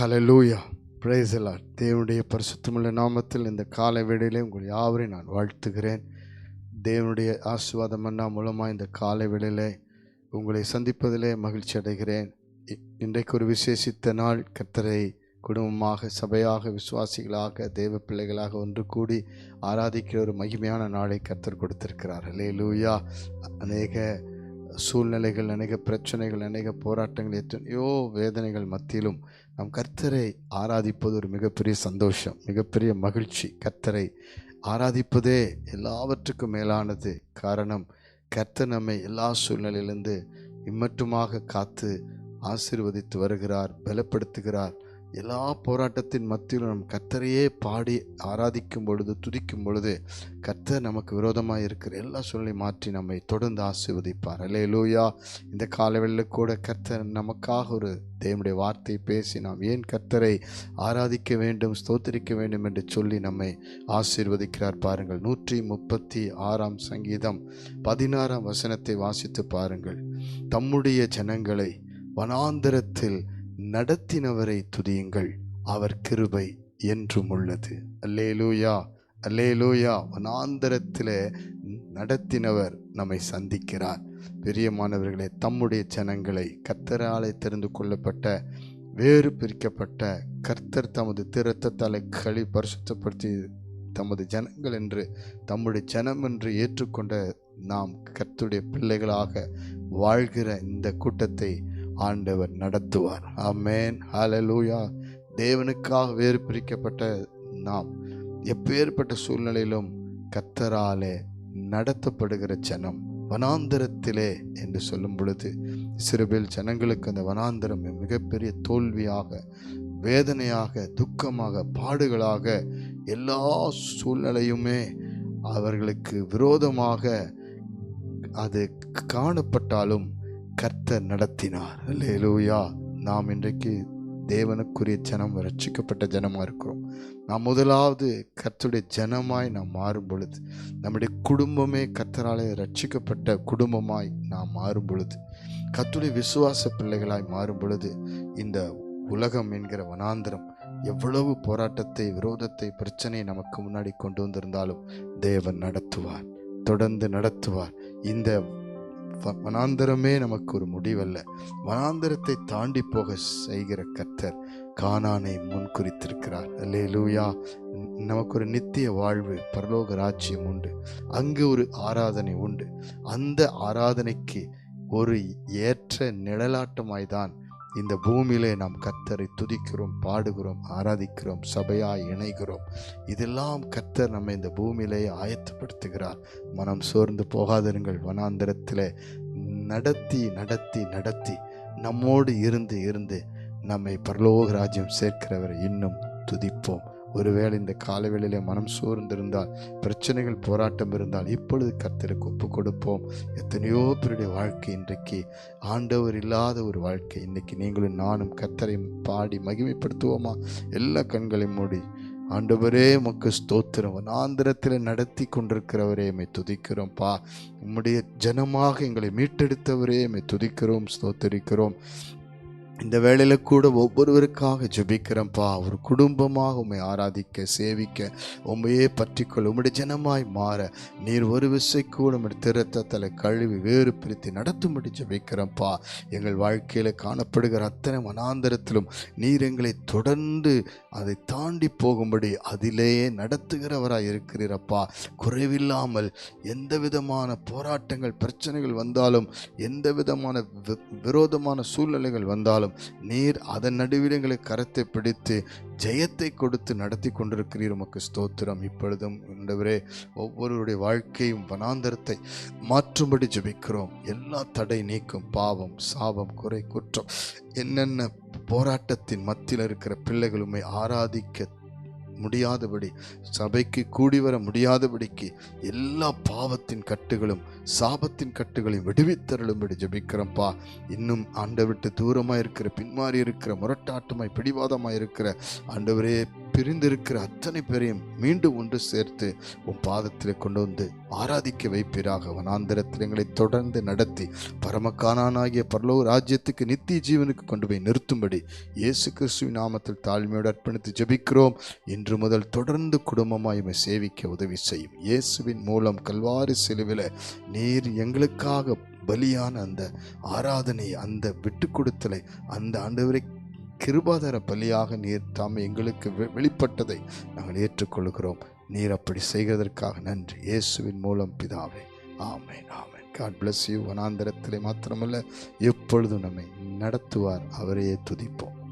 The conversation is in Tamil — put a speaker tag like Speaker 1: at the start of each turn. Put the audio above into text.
Speaker 1: ஹலோ லூயா the தேவனுடைய பரிசுத்தமுள்ள நாமத்தில் இந்த காலை வேளையிலே உங்கள் யாவரையும் நான் வாழ்த்துகிறேன். தேவனுடைய ஆசீர்வாதம் அண்ணா மூலமாக இந்த காலை வேளையிலே உங்களை சந்திப்பதிலே மகிழ்ச்சி அடைகிறேன். இன்றைக்கு ஒரு விசேஷித்த நாள். கர்த்தரை குடும்பமாக சபையாக விசுவாசிகளாக தேவ பிள்ளைகளாக ஒன்று கூடி ஆராதிக்கிற ஒரு மகிமையான நாளை கர்த்தர் கொடுத்திருக்கிறார். லூயா அநேக சூழ்நிலைகள் அநேக பிரச்சனைகள் அநேக போராட்டங்கள் எத்தனையோ வேதனைகள் மத்தியிலும் நாம் கர்த்தரை ஆராதிப்பது ஒரு மிகப்பெரிய சந்தோஷம் மிகப்பெரிய மகிழ்ச்சி. கர்த்தரை ஆராதிப்பதே எல்லாவற்றுக்கும் மேலானது காரணம். கர்த்தர் நம்மை எல்லா சூழ்நிலையிலிருந்து இம்மட்டுமாக காத்து ஆசீர்வதித்து வருகிறார் பலப்படுத்துகிறார். எல்லா போராட்டத்தின் மத்தியிலும் நம் கர்த்தரையே பாடி ஆராதிக்கும் பொழுது துதிக்கும் பொழுது கர்த்தர் நமக்கு விரோதமாக இருக்கிற எல்லா சூழ்நிலை மாற்றி நம்மை தொடர்ந்து ஆசிர்வதிப்பார். அல்லே லூயா இந்த காலவெளியில் கூட கர்த்தர் நமக்காக ஒரு தேவனுடைய வார்த்தை பேசி நாம் ஏன் கர்த்தரை ஆராதிக்க வேண்டும் ஸ்தோத்திரிக்க வேண்டும் என்று சொல்லி நம்மை ஆசீர்வதிக்கிறார் பாருங்கள். நூற்றி முப்பத்தி ஆறாம் சங்கீதம் பதினாறாம் வசனத்தை வாசித்து பாருங்கள். தம்முடைய ஜனங்களை வனாந்தரத்தில் நடத்தினவரை துதியுங்கள். அவர் கிருபை என்றும் உள்ளது. அல்லேலூயா அல்லேலூயா. வனாந்தரத்தில் நடத்தினவர் நம்மை சந்திக்கிறார். பெரியமானவர்களே தம்முடைய ஜனங்களை கர்த்தராலே தெரிந்து கொள்ளப்பட்ட வேறு பிரிக்கப்பட்ட கர்த்தர் தமது திருத்தத்தாலே களி பரிசுத்தப்படுத்தி தமது ஜனங்கள் என்று தம்முடைய ஜனம் என்று ஏற்றுக்கொண்ட நாம் கர்த்துடைய பிள்ளைகளாக வாழ்கிற இந்த கூட்டத்தை ஆண்டவர் நடத்துவார். அமேன் ஹலலூயா தேவனுக்காக வேறு பிரிக்கப்பட்ட நாம் எப்பேற்பட்ட சூழ்நிலையிலும் கத்தராலே நடத்தப்படுகிற ஜனம் வனாந்திரத்திலே என்று சொல்லும் பொழுது சிறுபில் ஜனங்களுக்கு அந்த வனாந்தரம் மிகப்பெரிய தோல்வியாக வேதனையாக துக்கமாக பாடுகளாக எல்லா சூழ்நிலையுமே அவர்களுக்கு விரோதமாக அது காணப்பட்டாலும் கர்த்தர் நடத்தினார். லேலூயா நாம் இன்றைக்கு தேவனுக்குரிய ஜனம் ரட்சிக்கப்பட்ட ஜனமாக இருக்கிறோம். நாம் முதலாவது கர்த்தருடைய ஜனமாய் நாம் மாறும் பொழுது நம்முடைய குடும்பமே கர்த்தராலே ரட்சிக்கப்பட்ட குடும்பமாய் நாம் மாறும் பொழுது கர்த்தருடைய விசுவாச பிள்ளைகளாய் மாறும் பொழுது இந்த உலகம் என்கிற வனாந்திரம் எவ்வளவு போராட்டத்தை விரோதத்தை பிரச்சனையை நமக்கு முன்னாடி கொண்டு வந்திருந்தாலும் தேவன் நடத்துவார் தொடர்ந்து நடத்துவார். இந்த வனாந்தரமே நமக்கு ஒரு முடிவல்ல. வனாந்தரத்தை தாண்டி போக செய்கிற கர்த்தர் கானானை முன்குறித்திருக்கிறார். அல்லே லூயா நமக்கு ஒரு நித்திய வாழ்வு பரலோக ராஜ்யம் உண்டு. அங்கு ஒரு ஆராதனை உண்டு. அந்த ஆராதனைக்கு ஒரு ஏற்ற நிழலாட்டமாய்தான் இந்த பூமியிலே நாம் கர்த்தரை துதிக்கிறோம் பாடுகிறோம் ஆராதிக்கிறோம் சபையாய் இணைகிறோம். இதெல்லாம் கர்த்தர் நம்ம இந்த பூமியிலே ஆயத்தப்படுத்துகிறார். மனம் சோர்ந்து போகாதிருங்கள். வனாந்திரத்தில் நடத்தி நடத்தி நடத்தி நம்மோடு இருந்து இருந்து நம்மை பரலோக ராஜ்யம் சேர்க்கிறவரை இன்னும் துதிப்போம். ஒருவேளை இந்த காலவேளையிலே மனம் சோர்ந்திருந்தால் பிரச்சனைகள் போராட்டம் இருந்தால் இப்பொழுது கர்த்தருக்கு ஒப்பு கொடுப்போம் எத்தனையோ பேருடைய வாழ்க்கை இன்றைக்கு ஆண்டவர் இல்லாத ஒரு வாழ்க்கை. இன்னைக்கு நீங்களும் நானும் கர்த்தரை பாடி மகிமைப்படுத்துவோமா? எல்லா கண்களையும் மூடி ஆண்டவரே உமக்கு ஸ்தோத்திரம். வனாந்திரத்தில் நடத்தி கொண்டிருக்கிறவரே மே துதிக்கிறோம் பா உம்முடைய ஜனமாக எங்களை மீட்டெடுத்தவரே மே துதிக்கிறோம் ஸ்தோத்தரிக்கிறோம். இந்த வேலையில் கூட ஒவ்வொருவருக்காக ஜெபிக்கிறோம்ப்பா ஒரு குடும்பமாக உம்மை ஆராதிக்க சேவிக்க உண்மையே பற்றிக்கொள்ள உம்முடைய ஜனமாய் மாற. நீர் ஒரு விசை கூட உடைய திருத்தத்தில் கழுவி வேறு நடத்தும்படி ஜெபிக்கிறோம்ப்பா எங்கள் வாழ்க்கையில் காணப்படுகிற அத்தனை மனாந்தரத்திலும் நீர் எங்களை தொடர்ந்து அதை தாண்டி போகும்படி அதிலேயே நடத்துகிறவராக இருக்கிறீரப்பா. குறைவில்லாமல் எந்த விதமான போராட்டங்கள் பிரச்சனைகள் வந்தாலும் எந்த விதமான வி- விரோதமான சூழ்நிலைகள் வந்தாலும் நீர் அதன் நடுவில் எங்களை கரத்தை பிடித்து ஜெயத்தை கொடுத்து நடத்தி கொண்டிருக்கிறீர். உமக்கு ஸ்தோத்திரம். இப்பொழுதும் ஆண்டவரே ஒவ்வொருவருடைய வாழ்க்கையும் வனாந்தரத்தை மாற்றும்படி ஜபிக்கிறோம். எல்லா தடை நீக்கும் பாவம் சாபம் குறை குற்றம் என்னென்ன போராட்டத்தின் மத்தியில் இருக்கிற பிள்ளைகளுமே ஆராதிக்க முடியாதபடி சபைக்கு கூடி வர முடியாதபடிக்கு எல்லா பாவத்தின் கட்டுகளும் சாபத்தின் கட்டுகளையும் விடுவித்தருளும்படி ஜெபிக்கிறோம்ப்பா இன்னும் ஆண்டை விட்டு தூரமாக இருக்கிற பின்மாறி இருக்கிற முரட்டாட்டமாய் பிடிவாதமாக இருக்கிற ஆண்டவரே பிரிந்திருக்கிற அத்தனை பேரையும் மீண்டும் ஒன்று சேர்த்து உன் பாதத்தில் கொண்டு வந்து ஆராதிக்க வைப்பீராக. வனாந்திரத்தில் எங்களை தொடர்ந்து நடத்தி பரமக்கானாகிய பரலோ ராஜ்யத்துக்கு நித்திய ஜீவனுக்கு கொண்டு போய் நிறுத்தும்படி இயேசு கிறிஸ்துவின் நாமத்தில் தாழ்மையோடு அர்ப்பணித்து ஜெபிக்கிறோம். இன்று முதல் தொடர்ந்து குடும்பமாய் இவை சேவிக்க உதவி செய்யும் இயேசுவின் மூலம் கல்வாரி செலுவில் நீர் எங்களுக்காக பலியான அந்த ஆராதனை அந்த விட்டு கொடுத்தலை அந்த ஆண்டவரை கிருபாதர பலியாக நீர் தாம் எங்களுக்கு வெ- வெளிப்பட்டதை நாங்கள் ஏற்றுக்கொள்கிறோம். நீர் அப்படி செய்கிறதற்காக நன்றி. இயேசுவின் மூலம் பிதாவே. ஆமை ஆமை காட் பிளஸ் யூ வனாந்திரத்திலே மாத்திரமல்ல எப்பொழுதும் நம்மை நடத்துவார். அவரையே துதிப்போம்.